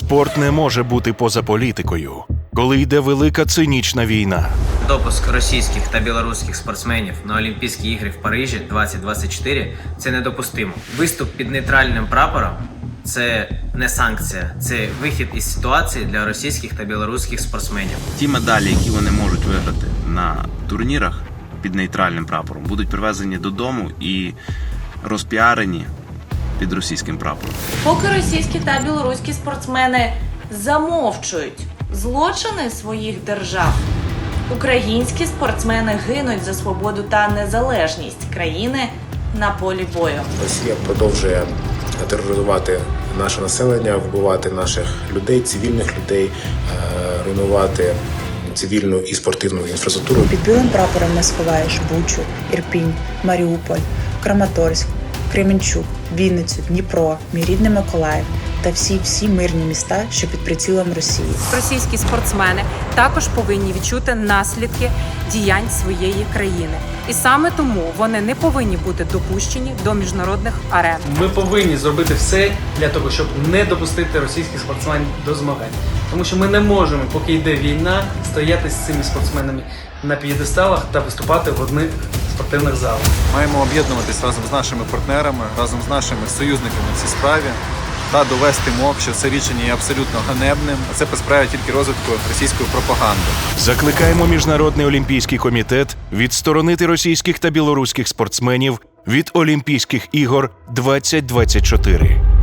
Спорт не може бути поза політикою, коли йде велика цинічна війна. Допуск російських та білоруських спортсменів на Олімпійські ігри в Парижі 2024 це недопустимо. Виступ під нейтральним прапором це не санкція, це вихід із ситуації для російських та білоруських спортсменів. Ті медалі, які вони можуть виграти на турнірах під нейтральним прапором, будуть привезені додому і розпіарені під російським прапором. Поки російські та білоруські спортсмени замовчують злочини своїх держав, українські спортсмени гинуть за свободу та незалежність країни на полі бою. Росія продовжує тероризувати наше населення, вбивати наших людей, цивільних людей, е, руйнувати цивільну і спортивну інфраструктуру. Під білим прапором не сховаєш Бучу, Ірпінь, Маріуполь, Краматорськ, Кременчук, Вінницю, Дніпро, мій рідний Миколаїв та всі всі мирні міста, що під прицілом Росії. російські спортсмени також повинні відчути наслідки діянь своєї країни, і саме тому вони не повинні бути допущені до міжнародних арен. Ми повинні зробити все для того, щоб не допустити російських спортсменів до змагань. Тому що ми не можемо, поки йде війна, стояти з цими спортсменами на п'єдесталах та виступати в одних спортивних залах. Маємо об'єднуватись разом з нашими партнерами, разом з нашими союзниками в цій справі та довести МОК, що це рішення є абсолютно ганебним, а це посприяє тільки розвитку російської пропаганди. Закликаємо Міжнародний олімпійський комітет відсторонити російських та білоруських спортсменів від Олімпійських ігор 2024.